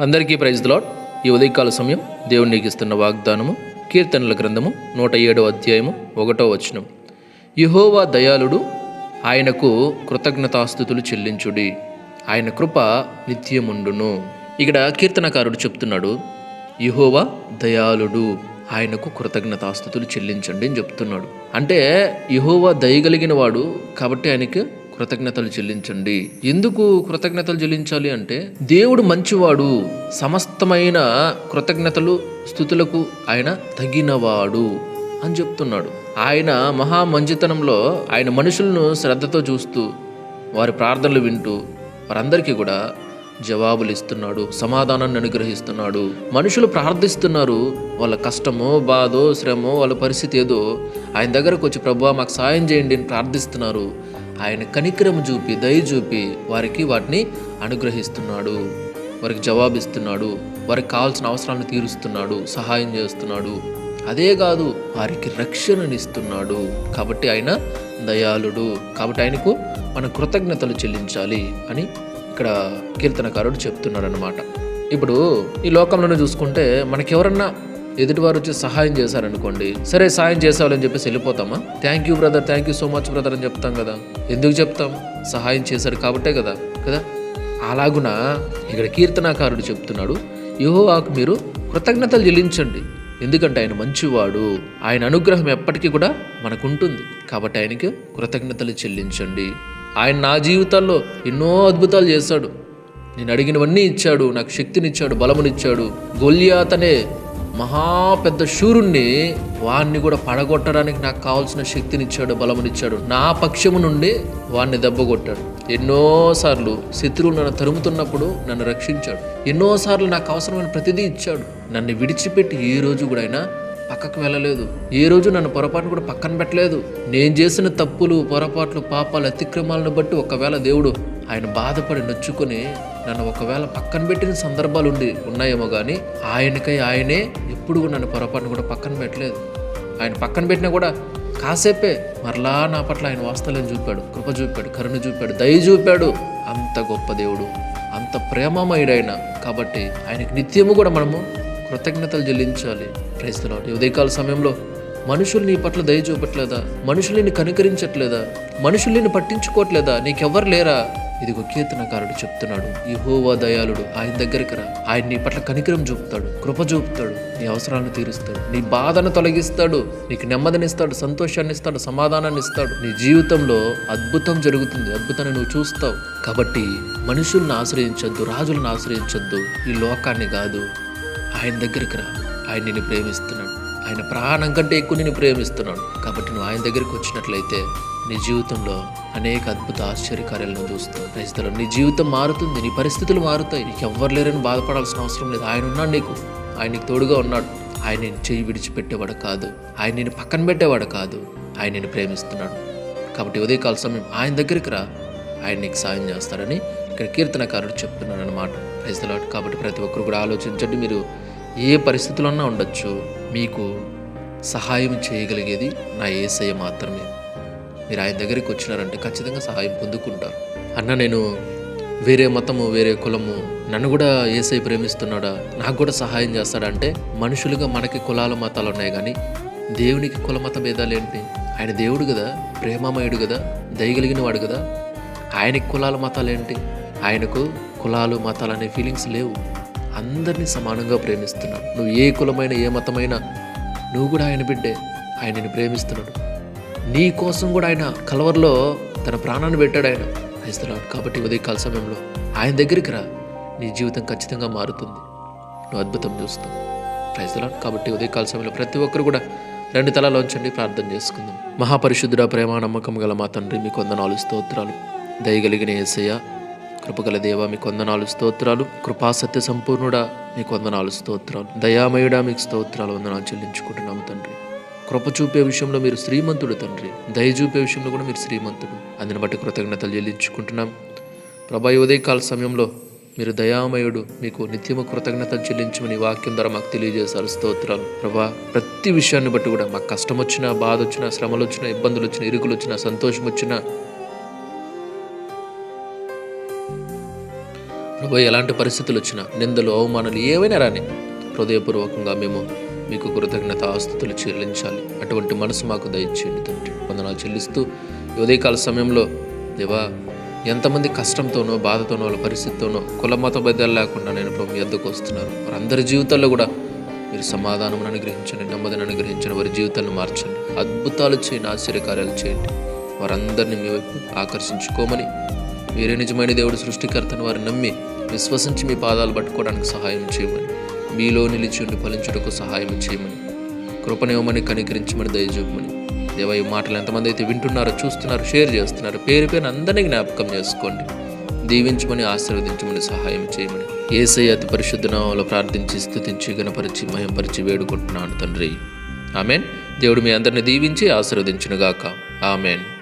అందరికీ praise lord ఈ ఉదయకాల సమయం దేవుడు నీకు ఇస్తున్న వాగ్దానము కీర్తనల గ్రంథము నూట ఏడవ అధ్యాయము ఒకటో వచనం. యహోవా దయాళుడు ఆయనకు కృతజ్ఞతాస్థుతులు చెల్లించుడి. ఆయన కృప నిత్యముండును. ఇక్కడ కీర్తనకారుడు చెప్తున్నాడు యహోవా దయాళుడు ఆయనకు కృతజ్ఞతాస్థుతులు చెల్లించండి అని చెప్తున్నాడు. అంటే యహోవా దయగలిగిన వాడు కాబట్టి ఆయనకి కృతజ్ఞతలు చెల్లించండి. ఎందుకు కృతజ్ఞతలు చెల్లించాలి అంటే దేవుడు మంచివాడు సమస్తమైన కృతజ్ఞతలు స్థుతులకు ఆయన తగినవాడు అని చెప్తున్నాడు. ఆయన మహా మంచితనంలో ఆయన మనుషులను శ్రద్ధతో చూస్తూ వారి ప్రార్థనలు వింటూ వారందరికీ కూడా జవాబులు ఇస్తున్నాడు సమాధానాన్ని అనుగ్రహిస్తున్నాడు. మనుషులు ప్రార్థిస్తున్నారు వాళ్ళ కష్టమో బాధో శ్రమో వాళ్ళ పరిస్థితి ఏదో ఆయన దగ్గరకు వచ్చి ప్రభు మాకు సాయం చేయండి అని ప్రార్థిస్తున్నారు. ఆయన కనిక్రమ చూపి దయ చూపి వారికి వాటిని అనుగ్రహిస్తున్నాడు. వారికి జవాబిస్తున్నాడు. వారికి కావాల్సిన అవసరాలను తీరుస్తున్నాడు. సహాయం చేస్తున్నాడు. అదే కాదు వారికి రక్షణనిస్తున్నాడు. కాబట్టి ఆయన దయాళుడు. కాబట్టి ఆయనకు మన కృతజ్ఞతలు చెల్లించాలి అని ఇక్కడ కీర్తనకారుడు చెప్తున్నాడు అనమాట ఇప్పుడు ఈ లోకంలోనే చూసుకుంటే మనకెవరన్నా ఎదుటివారు వచ్చి సహాయం చేశారనుకోండి సరే సాయం చేసేవాళ్ళని చెప్పేసి వెళ్ళిపోతామా? Thank you brother thank you so much brother అని చెప్తాం కదా. ఎందుకు చెప్తాం? సహాయం చేశారు కాబట్టే కదా కదా? అలాగున? ఇక్కడ కీర్తనాకారుడు చెప్తున్నాడు యెహోవాకు మీరు కృతజ్ఞతలు చెల్లించండి. ఎందుకంటే ఆయన మంచివాడు ఆయన అనుగ్రహం ఎప్పటికీ కూడా మనకు ఉంటుంది కాబట్టి ఆయనకి కృతజ్ఞతలు చెల్లించండి. ఆయన నా జీవితాల్లో ఎన్నో అద్భుతాలు చేశాడు. నేను అడిగినవన్నీ ఇచ్చాడు నాకు శక్తినిచ్చాడు బలమునిచ్చాడు. గొల్యాత్ అనే మహా పెద్ద శూరుణ్ణి వాణ్ణి కూడా పడగొట్టడానికి నాకు కావాల్సిన శక్తినిచ్చాడు బలమునిచ్చాడు. నా పక్షము నుండి వాణ్ణి దెబ్బగొట్టాడు ఎన్నోసార్లు శత్రువులు నన్ను తరుముతున్నప్పుడు నన్ను రక్షించాడు. ఎన్నోసార్లు నాకు అవసరమైన ప్రతిదీ ఇచ్చాడు. నన్ను విడిచిపెట్టి ఏ రోజు కూడా అయినా పక్కకు వెళ్ళలేదు. ఏ రోజు నన్ను పొరపాటును కూడా పక్కన పెట్టలేదు. నేను చేసిన తప్పులు పొరపాట్లు పాపాలు అతిక్రమాలను బట్టి ఒకవేళ దేవుడు ఆయన బాధపడి నొచ్చుకొని నన్ను ఒకవేళ పక్కన పెట్టిన సందర్భాలు ఉండి ఉన్నాయేమో కానీ ఆయనకై ఆయనే ఎప్పుడు కూడా నన్ను పొరపాటును కూడా పక్కన పెట్టలేదు. ఆయన పక్కన పెట్టినా కూడా కాసేపే మరలా నా పట్ల ఆయన వాస్తవం చూపాడు కృప చూపాడు కరుణ చూపాడు దయ చూపాడు. అంత గొప్ప దేవుడు అంత ప్రేమమయుడైన. కాబట్టి ఆయనకి నిత్యము కూడా మనము కృతజ్ఞతలు చెల్లించాలి. క్రైస్తలో ఉదయకాల సమయంలో మనుషులు నీ పట్ల దయ చూపట్లేదా? మనుషులు నిన్ను కనుకరించట్లేదా? మనుషులు నిన్ను పట్టించుకోవట్లేదా? నీకెవ్వరు లేరా? ఇదిగో కీర్తనకారుడు చెప్తున్నాడు ఈ హోవా దయాళుడు ఆయన దగ్గరికి రా. ఆయన నీ పట్ల కనికరం చూపుతాడు కృప చూపుతాడు నీ అవసరాలను తీరుస్తాడు నీ బాధను తొలగిస్తాడు నీకు నెమ్మదినిస్తాడు సంతోషాన్ని ఇస్తాడు సమాధానాన్ని ఇస్తాడు నీ జీవితంలో అద్భుతం జరుగుతుంది అద్భుతాన్ని నువ్వు చూస్తావు. కాబట్టి మనుషుల్ని ఆశ్రయించొద్దు రాజులను ఆశ్రయించొద్దు ఈ లోకాన్ని కాదు. ఆయన దగ్గరికి రా ఆయన నిన్ను ప్రేమిస్తున్నాడు. ఆయన ప్రాణం కంటే ఎక్కువ నిన్ను ప్రేమిస్తున్నాడు. కాబట్టి నువ్వు ఆయన దగ్గరికి వచ్చినట్లయితే నీ జీవితంలో అనేక అద్భుత ఆశ్చర్యకార్యాలను చూస్తావు. క్రైస్తవులు నీ జీవితం మారుతుంది నీ పరిస్థితులు మారుతాయి. నీకు ఎవ్వరు లేరని బాధపడాల్సిన అవసరం లేదు. ఆయన ఉన్నాడు నీకు. ఆయన నీకు తోడుగా ఉన్నాడు. ఆయన నేను చేయి విడిచిపెట్టేవాడు కాదు. ఆయన నేను పక్కన పెట్టేవాడు కాదు. ఆయన నేను ప్రేమిస్తున్నాడు. కాబట్టి ఉదయకాల సమయం ఆయన దగ్గరికి రా. ఆయన నీకు సాయం చేస్తాడని ఇక్కడ కీర్తనకారుడు చెప్తున్నాడు అనమాట ప్రైస్తలాట్ కాబట్టి ప్రతి ఒక్కరు కూడా ఆలోచించండి. మీరు ఏ పరిస్థితులన్నా ఉండొచ్చు. మీకు సహాయం చేయగలిగేది నా ఏసయ్య మాత్రమే. మీరు ఆయన దగ్గరికి వచ్చినారంటే ఖచ్చితంగా సహాయం పొందుకుంటారు. అన్న నేను వేరే మతము వేరే కులము నన్ను కూడా ఏసై ప్రేమిస్తున్నాడా? నాకు కూడా సహాయం చేస్తాడా అంటే మనుషులుగా మనకి కులాల మతాలు ఉన్నాయి కానీ దేవునికి కుల మత భేదాలు ఏంటి? ఆయన దేవుడు కదా ప్రేమమయుడు కదా దయగలిగిన వాడు కదా. ఆయనకి కులాల మతాలు ఏంటి? ఆయనకు కులాలు మతాలు అనే ఫీలింగ్స్ లేవు. అందరినీ సమానంగా ప్రేమిస్తున్నాడు. నువ్వు ఏ కులమైన ఏ మతమైనా నువ్వు కూడా ఆయన బిడ్డే. ఆయన ప్రేమిస్తున్నాడు. నీ కోసం కూడా ఆయన కలవర్లో తన ప్రాణాన్ని పెట్టాడు ఆయన. క్రైస్తలాడు కాబట్టి ఉదయకాల సమయంలో ఆయన దగ్గరికి రా. నీ జీవితం ఖచ్చితంగా మారుతుంది. నువ్వు అద్భుతం చూస్తావు. క్రైస్తలాడు కాబట్టి ఉదయకాల సమయంలో ప్రతి ఒక్కరు కూడా రెండు తలలోంచండి ప్రార్థన చేసుకుందాం. మహాపరిశుద్ధుడ ప్రేమ నమ్మకం గల మా తండ్రి మీ కొందనాలు స్తోత్రాలు. దయగలిగిన ఏసయ్య కృపగల దేవ మీ కొందనాలు స్తోత్రాలు. కృపాసత్య సంపూర్ణుడా మీ కొందనాలు స్తోత్రాలు. దయామయుడా మీకు స్తోత్రాలు. వందనాలు చెల్లించుకుంటున్నాము తండ్రి. కృప చూపే విషయంలో మీరు శ్రీమంతుడు తండ్రి. దయ చూపే విషయంలో కూడా మీరు శ్రీమంతుడు. అందుని బట్టి కృతజ్ఞతలు చెల్లించుకుంటున్నాం. ప్రభా ఉదయకాల సమయంలో మీరు దయామయుడు మీకు నిత్యము కృతజ్ఞతలు చెల్లించమని వాక్యం ద్వారా మాకు తెలియజేశారు. స్తోత్రాలు. ప్రభా ప్రతి విషయాన్ని బట్టి కూడా మాకు కష్టం వచ్చినా బాధ వచ్చినా శ్రమలు వచ్చినా ఇబ్బందులు వచ్చినా ఇరుకులు వచ్చినా సంతోషం వచ్చినా ప్రభా ఎలాంటి పరిస్థితులు వచ్చినా నిందలు అవమానాలు ఏవైనా రాని హృదయపూర్వకంగా మేము మీకు కృతజ్ఞత ఆస్తుతులు చెల్లించాలి. అటువంటి మనసు మాకు దయచేయండి తండ్రి. వందనాలు చెల్లిస్తూ ఉదయకాల సమయంలో దేవా ఎంతమంది కష్టంతోనో బాధతోనో వాళ్ళ పరిస్థితితోనో కుల మత భేదాలు లేకుండా నేను ప్రభు ఎద్దకు వస్తున్నారు వారందరి జీవితాల్లో కూడా మీరు సమాధానం అనుగ్రహించండి నెమ్మదిని అనుగ్రహించండి వారి జీవితాలను మార్చండి. అద్భుతాలు చేయండి ఆశ్చర్యకార్యాలు చేయండి. వారందరినీ మీ వైపు ఆకర్షించుకోమని మీరే నిజమైన దేవుడు సృష్టికర్తను వారిని నమ్మి విశ్వసించి మీ పాదాలు పట్టుకోవడానికి సహాయం చేయమని మీలో నిలిచి ఉండి ఫలించుటకు సహాయం చేయమని కృపనివ్వమని కనికరించమని దయచూపమని దేవ ఈ మాటలు ఎంతమంది అయితే వింటున్నారో చూస్తున్నారో షేర్ చేస్తున్నారు పేరు పేరు అందరినీ జ్ఞాపకం చేసుకోండి. దీవించమని ఆశీర్వదించమని సహాయం చేయమని. ఏసై అతి పరిశుద్ధ నామంలో ప్రార్థించి స్థుతించి గణపరిచి మయంపరిచి వేడుకుంటున్నాను తండ్రి. ఆమెన్. దేవుడు మీ అందరిని దీవించి ఆశీర్వదించునుగాక. ఆమెన్.